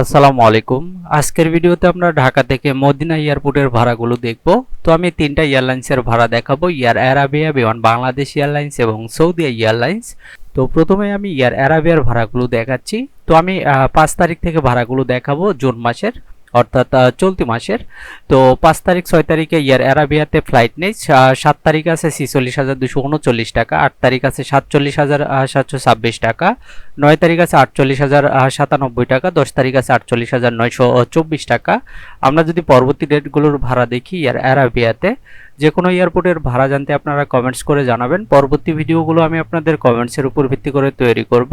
আসসালামু আলাইকুম। আজকের ভিডিওতে আমরা ঢাকা থেকে মদিনা এয়ারপোর্টের ভাড়াগুলো দেখব। তো আমি তিনটা এয়ারলাইন্সের ভাড়া দেখাবো, Air Arabia, Biman, Bangladesh Airlines এবং সৌদি এয়ারলাইন্স। তো প্রথমে আমি এয়ার অ্যারাবিয়ার ভাড়াগুলো দেখাচ্ছি। তো আমি পাঁচ তারিখ থেকে ভাড়াগুলো দেখাবো জুন মাসের, অর্থাৎ চলতি মাসের। তো পাঁচ তারিখ, ছয় তারিখে এয়ার অ্যারাবিয়াতে ফ্লাইট নেই। সাত তারিখ আছে ছিচল্লিশ হাজার দুশো উনচল্লিশ টাকা, আট তারিখ আছে সাতচল্লিশ হাজার সাতশো ছাব্বিশ টাকা। নয় তারিখ আছে আটচল্লিশ হাজার সাতানব্বই টাকা, দশ তারিখ আছে আটচল্লিশ হাজার, নয়শো চব্বিশ টাকা। আমরা যদি পরবর্তী ডেটগুলোর ভাড়া দেখি এয়ার অ্যারাবিয়াতে, যে কোনো এয়ারপোর্টের ভাড়া জানতে আপনারা কমেন্টস করে জানাবেন। পরবর্তী ভিডিওগুলো আমি আপনাদের কমেন্টসের উপর ভিত্তি করে তৈরি করব।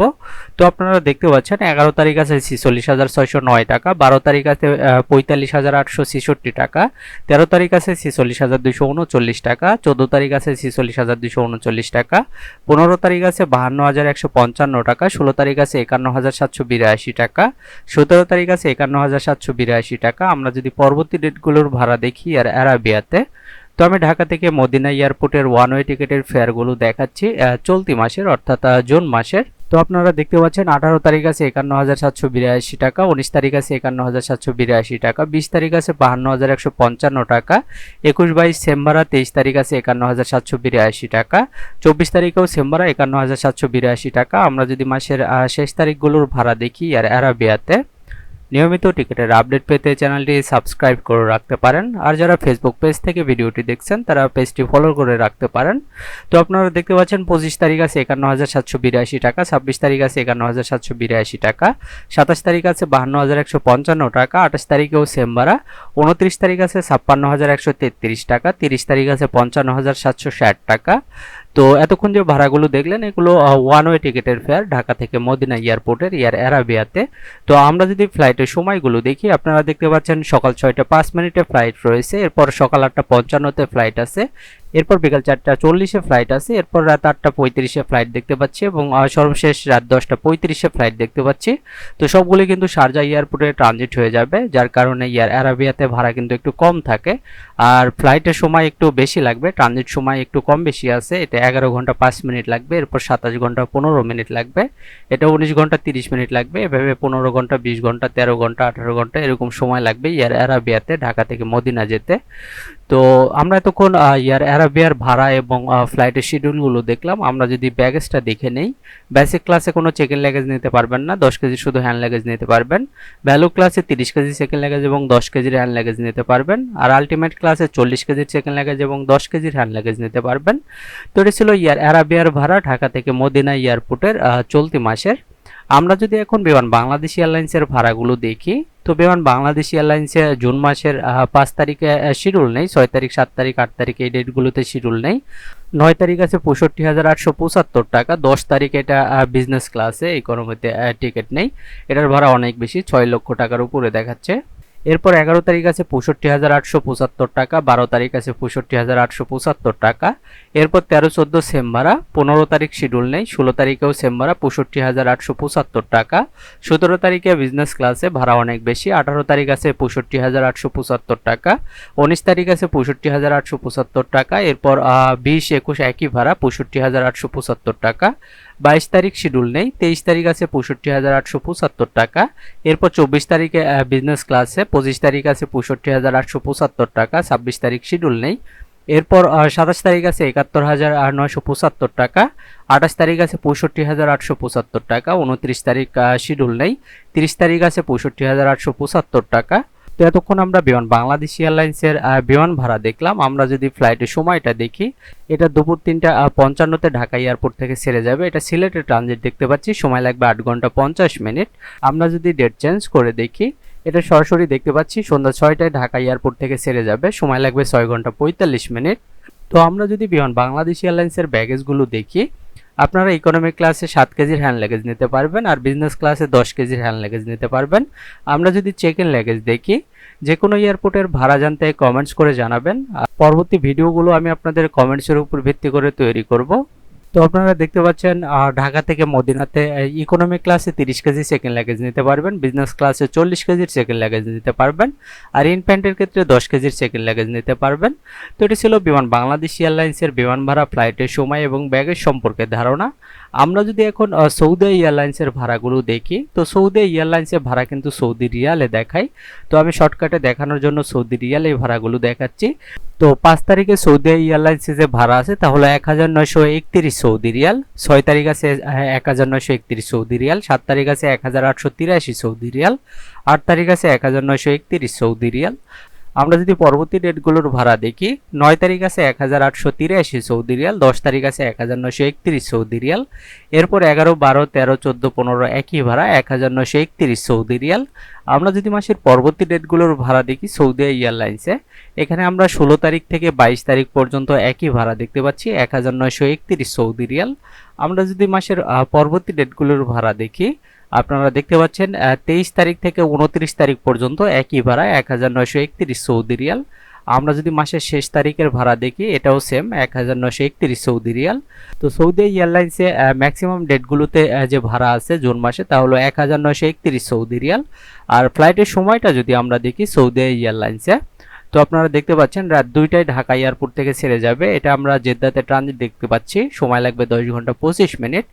তো আপনারা দেখতে পাচ্ছেন, এগারো তারিখ আছে ছিচল্লিশ হাজার ছয়শো নয় টাকা, বারো তারিখ আছে পঁয়তাল্লিশ হাজার আটশো ছেষট্টি টাকা, তেরো তারিখ আছে ছিচল্লিশ হাজার দুশো উনচল্লিশ টাকা, চোদ্দ তারিখ আছে ছিচল্লিশ হাজার দুশো উনচল্লিশ টাকা, পনেরো তারিখ আছে বাহান্ন হাজার একশো পঞ্চান্ন টাকা, ষোলো তারিখ আছে একান্ন হাজার সাতশো বিরাশি টাকা। সতেরো তারিখ আছে একান্ন হাজার সাতশো বিরাশি টাকা। আমরা যদি পরবর্তী ডেটগুলোর ভাড়া দেখি আর অ্যারাবিয়াতে, তো আমি ঢাকা থেকে মদিনা এয়ারপোর্টের ওয়ান ওয়ে টিকিটের ফেয়ারগুলো দেখাচ্ছি চলতি মাসের অর্থাৎ জুন মাসের। তো আপনারা দেখতে পাচ্ছেন, আঠারো তারিখ আছে একান্ন হাজার সাতশো বিরাশি টাকা, উনিশ তারিখ আছে একান্ন হাজার সাতশো বিরাশি টাকা, বিশ তারিখ আছে বাহান্ন হাজার একশো পঞ্চান্ন টাকা, একুশ বাইশ সেম্বারা, তেইশ তারিখ আছে একান্ন হাজার সাতশো বিরাশি টাকা, চব্বিশ তারিখেও সেম্বারা, একান্ন হাজার সাতশো বিরাশি টাকা। আমরা যদি মাসের শেষ তারিখগুলোর ভাড়া দেখি, আর অ্যারাবিয়াতে নিয়মিত টিকিটের আপডেট পেতে চ্যানেলটি সাবস্ক্রাইব করে রাখতে পারেন। আর যারা ফেসবুক পেজ থেকে ভিডিওটি দেখছেন, তারা পেজটি ফলো করে রাখতে পারেন। তো আপনারা দেখতে পাচ্ছেন, পঁচিশ তারিখ আছে একান্ন হাজার সাতশো বিরাশি টাকা, ছাব্বিশ তারিখ আছে একান্ন হাজার সাতশো বিরাশি টাকা, সাতাশ তারিখ আছে বাহান্ন হাজার একশো পঞ্চান্ন টাকা, আঠাশ তারিখেও সেম ভাড়া উনত্রিশ তারিখ আছে ছাপ্পান্ন হাজার একশো তেত্রিশ টাকা, তিরিশ তারিখ আছে পঞ্চান্ন হাজার সাতশো ষাট টাকা তো এতক্ষণ যে ভাড়াগুলো দেখলেন, এগুলো ওয়ান ওয়ে টিকিটের ফেয়ার ঢাকা থেকে মদিনা এয়ারপোর্টের এয়ার অ্যারাবিয়াতে তো আমরা যদি ফ্লাইটের সময়গুলো দেখি, আপনারা দেখতে পাচ্ছেন সকাল ছয়টা পাঁচ মিনিটে ফ্লাইট রয়েছে, এরপর সকাল আটটা পঞ্চান্নতে ফ্লাইট আছে। এরপর বিকাল চারটা চল্লিশে ফ্লাইট আছে, এরপর রাত আটটা পঁয়ত্রিশে ফ্লাইট দেখতে পাচ্ছি এবং সর্বশেষ রাত দশটা পঁয়ত্রিশে ফ্লাইট দেখতে পাচ্ছি। তো সবগুলি কিন্তু শারজা এয়ারপোর্টে ট্রানজিট হয়ে যাবে, যার কারণে এয়ার অ্যারাবিয়াতে ভাড়া কিন্তু একটু কম থাকে। আর ফ্লাইটের সময় একটু বেশি লাগবে ট্রানজিট সময় একটু কম বেশি আছে, এটা এগারো ঘণ্টা পাঁচ মিনিট লাগবে, এরপর সাতাশ ঘণ্টা পনেরো মিনিট লাগবে, এটা উনিশ ঘণ্টা তিরিশ মিনিট লাগবে, এভাবে পনেরো ঘণ্টা, বিশ ঘণ্টা, তেরো ঘণ্টা, আঠারো ঘণ্টা এরকম সময় লাগবে এয়ার অ্যারাবিয়াতে ঢাকা থেকে মদিনা যেতে। তো আমরা এতক্ষণ এয়ার অ্যারাবিয়ার ভাড়া এবং ফ্লাইটের শিডিউলগুলো দেখলাম। আমরা যদি ব্যাগেজটা দেখে নেই বেসিক ক্লাসে কোনো চেক ইন ল্যাগেজ নিতে পারবেন না, দশ কেজি শুধু হ্যান্ড ল্যাগেজ নিতে পারবেন। ভ্যালু ক্লাসে তিরিশ কেজি সেকেন্ড ল্যাগেজ এবং দশ কেজির হ্যান্ড ল্যাগেজ নিতে পারবেন। আর আলটিমেট ক্লাসে চল্লিশ কেজির সেকেন্ড ল্যাগেজ এবং দশ কেজির হ্যান্ড ল্যাগেজ নিতে পারবেন। তো এটা ছিল ইয়ার অ্যারাবিয়ার ভাড়া ঢাকা থেকে মদিনা এয়ারপোর্টের চলতি মাসের। আমরা যদি এখন বিমান, বাংলাদেশ এয়ারলাইন্সের ভাড়াগুলো দেখি তো বিমান বাংলাদেশ এয়ারলাইন্সে জুন মাসের পাঁচ তারিখে শিডিউল নেই, ছয় তারিখ, সাত তারিখ, আট তারিখ এই ডেটগুলোতে শিডিউল নেই। নয় তারিখ আছে পঁয়ষট্টি হাজার আটশো পঁচাত্তর টাকা, দশ তারিখ এটা বিজনেস ক্লাসে ইকোনমিতে টিকিট নেই। এটার ভাড়া অনেক বেশি, ছয় লক্ষ টাকার উপরে দেখাচ্ছে। এরপর এগারো তারিখ আছে পঁয়ষট্টি হাজার আটশো পঁচাত্তর টাকা, বারো তারিখ আছে পঁয়ষট্টি হাজার আটশো পঁচাত্তর টাকা। এরপর তেরো, চোদ্দ সেম ভাড়া পনেরো তারিখ শিডিউল নেই, ষোলো তারিখেও সেম ভাড়া পঁয়ষট্টি হাজার আটশো পঁচাত্তর টাকা। সতেরো তারিখে বিজনেস ক্লাসে ভাড়া অনেক বেশি, আঠারো তারিখ আছে পঁয়ষট্টি হাজার আটশো পঁচাত্তর টাকা, উনিশ তারিখ আছে পঁয়ষট্টি হাজার আটশো পঁচাত্তর টাকা, এরপর বিশ, একুশ একই ভাড়া, পঁয়ষট্টি হাজার আটশো পঁচাত্তর টাকা। বাইশ তারিখ শিডিউল নেই, তেইশ তারিখ আছে পঁয়ষট্টি হাজার আটশো পঁচাত্তর টাকা, এরপর চব্বিশ তারিখে বিজনেস ক্লাসে পঁচিশ তারিখ আছে পঁয়ষট্টি হাজার আটশো পঁচাত্তর টাকা, ছাব্বিশ তারিখ শিডিউল নেই, এরপর সাতাশ তারিখ আছে একাত্তর হাজার নয়শো পঁচাত্তর টাকা, আঠাশ তারিখ আছে পঁয়ষট্টি হাজার আটশো পঁচাত্তর টাকা, উনত্রিশ তারিখ শিডিউল নেই, তিরিশ তারিখ আছে পঁয়ষট্টি হাজার আটশো পঁচাত্তর টাকা তো এতক্ষণ আমরা বিমান, বাংলাদেশ এয়ারলাইন্সের বিমান ভাড়া দেখলাম। আমরা যদি ফ্লাইটের সময়টা দেখি, এটা দুপুর তিনটা পঞ্চান্নতে ঢাকা এয়ারপোর্ট থেকে ছেড়ে যাবে। এটা সিলেটের ট্রানজিট দেখতে পাচ্ছি, সময় লাগবে আট ঘণ্টা পঞ্চাশ মিনিট। আমরা যদি ডেট চেঞ্জ করে দেখি, এটা সরাসরি দেখতে পাচ্ছি, সন্ধ্যা ছয়টায় ঢাকা এয়ারপোর্ট থেকে ছেড়ে যাবে, সময় লাগবে ছয় ঘণ্টা পঁয়তাল্লিশ মিনিট। তো আমরা যদি বিমান, বাংলাদেশ এয়ারলাইন্সের ব্যাগেজগুলো দেখি আপনারা ইকোনমিক ক্লাসে সাত কেজির হ্যান্ড লাগেজ নিতে পারবেন আর বিজনেস ক্লাসে দশ কেজির হ্যান্ড লাগেজ নিতে পারবেন। আমরা যদি চেক ইন লাগেজ দেখি যে কোনো এয়ারপোর্টের ভাড়া জানতে কমেন্টস করে জানাবেন। আর পরবর্তী ভিডিওগুলো আমি আপনাদের কমেন্টসের উপর ভিত্তি করে তৈরি করব। তো আপনারা দেখতে পাচ্ছেন ঢাকা থেকে মদিনাতে ইকোনমিক ক্লাসে তিরিশ কেজি সেকেন্ড লাগেজ নিতে পারবেন বিজনেস ক্লাসে চল্লিশ কেজির সেকেন্ড লাগেজ নিতে পারবেন, আর ইনফ্যান্টের ক্ষেত্রে দশ কেজির সেকেন্ড লাগেজ নিতে পারবেন। তো এটি ছিল বিমান, বাংলাদেশ এয়ারলাইন্সের বিমান ভাড়া ফ্লাইটের সময় এবং ব্যাগের সম্পর্কে ধারণা। আমরা যদি এখন সৌদি এয়ারলাইন্সের ভাড়াগুলো দেখি, তো সৌদি এয়ারলাইন্সের ভাড়া কিন্তু সৌদি রিয়ালে দেখাই তো আমি শর্টকাটে দেখানোর জন্য সৌদি রিয়ালে এই ভাড়াগুলো দেখাচ্ছি। তো পাঁচ তারিখে সৌদি এয়ারলাইন্সে যে ভাড়া আছে তাহলে এক হাজার নয়শো একত্রিশ সৌদি রিয়াল, ছয় তারিখ আছে এক হাজার নয়শো একত্রিশ সৌদি রিয়াল, সাত তারিখ আছে এক হাজার আটশো তিরাশি সৌদি রিয়াল, আট তারিখ আছে এক হাজার নয়শো একত্রিশ সৌদি রিয়াল। আমরা যদি পরবর্তী ডেটগুলোর ভাড়া দেখি, নয় তারিখ আছে এক হাজার আটশো তিরাশি, সৌদি রিয়াল, দশ তারিখ আছে এক হাজার নয়শো একত্রিশ, সৌদি রিয়াল। এরপর এগারো, বারো, তেরো, চোদ্দ, পনেরো একই ভাড়া এক হাজার নয়শো একত্রিশ, সৌদি রিয়াল। আমরা যদি মাসের পরবর্তী ডেটগুলোর ভাড়া দেখি, সৌদি এয়ারলাইন্সে, এখানে আমরা ষোলো তারিখ থেকে বাইশ তারিখ পর্যন্ত একই ভাড়া দেখতে পাচ্ছি এক হাজার নয়শো একত্রিশ, সৌদি রিয়াল। আমরা যদি মাসের পরবর্তী ডেটগুলোর ভাড়া দেখি আপনারা দেখতে পাচ্ছেন তেইশ তারিখ থেকে উনত্রিশ তারিখ পর্যন্ত একই ভাড়া, এক হাজার নয়শো একত্রিশ সৌদি রিয়াল। আমরা যদি মাসের শেষ তারিখের ভাড়া দেখি, এটাও সেম এক হাজার নয়শো একত্রিশ সৌদি রিয়াল। তো সৌদি এয়ারলাইন্সে ম্যাক্সিমাম ডেটগুলোতে যে ভাড়া আছে জুন মাসে, তা হলো এক হাজার নয়শো একত্রিশ সৌদি রিয়াল। আর ফ্লাইটের সময়টা যদি আমরা দেখি সৌদি এয়ারলাইন্সে, তো আপনারা দেখতে পাচ্ছেন, রাত দুইটায় ঢাকা এয়ারপোর্ট থেকে ছেড়ে যাবে। এটা আমরা জেদ্দাতে ট্রানজিট দেখতে পাচ্ছি। সময় লাগবে দশ ঘণ্টা পঁচিশ মিনিট।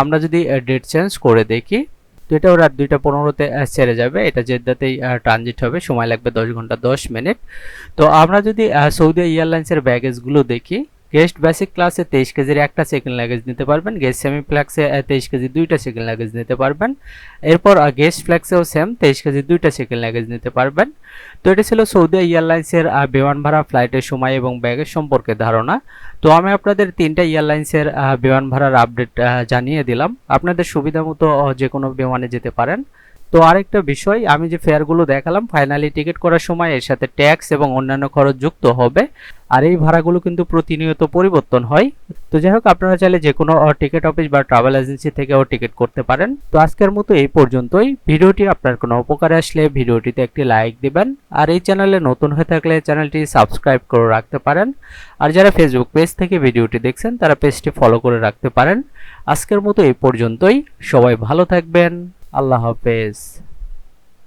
আমরা যদি ডেট চেঞ্জ করে দেখি তো এটাও রাত দুইটা পনেরোতে ছেড়ে যাবে। এটা জেদ্দাতেই ট্রানজিট হবে। সময় লাগবে দশ ঘণ্টা দশ মিনিট। তো আমরা যদি সৌদি এয়ারলাইন্সের ব্যাগেজগুলো দেখি গেস্ট বেসিক ক্লাসে তেইশ কেজির একটা সেকেন্ড লাগেজ নিতে পারবেন, গেস্ট সেমি ফ্ল্যাক্সে তেইশ কেজি দুইটা সেকেন্ড লাগেজ নিতে পারবেন। এরপর গেস্ট ফ্ল্যাক্সেও সেম তেইশ কেজি দুইটা সেকেন্ড লাগেজ নিতে পারবেন। তো এটা ছিল সৌদি এয়ারলাইন্সের বিমান ভাড়া ফ্লাইটের সময় এবং ব্যাগের সম্পর্কে ধারণা। তো আমি আপনাদের তিনটা এয়ারলাইন্সের বিমান ভাড়ার আপডেট জানিয়ে দিলাম। আপনাদের সুবিধা মতো যে কোনো বিমানে যেতে পারেন। তো আরেকটা বিষয়, আমি যে ফেয়ারগুলো দেখালাম ফাইনালি টিকিট করার সময় এর সাথে ট্যাক্স এবং অন্যান্য খরচ যুক্ত হবে। আর এই ভাড়াগুলো কিন্তু প্রতিনিয়ত পরিবর্তন হয়। তো যাই হোক, আপনারা চাইলে যে কোনো টিকিট অফিস বা ট্রাভেল এজেন্সি থেকেও টিকিট করতে পারেন। তো আজকের মতো এই পর্যন্তই। ভিডিওটি আপনার কোনো উপকারে আসলে ভিডিওটিতে একটি লাইক দিবেন। আর এই চ্যানেলে নতুন হয়ে থাকলে চ্যানেলটি সাবস্ক্রাইব করে রাখতে পারেন। আর যারা ফেসবুক পেজ থেকে ভিডিওটি দেখছেন, তারা পেজটি ফলো করে রাখতে পারেন। আজকের মতো এই পর্যন্তই। সবাই ভালো থাকবেন। আল্লাহ হাফেজ।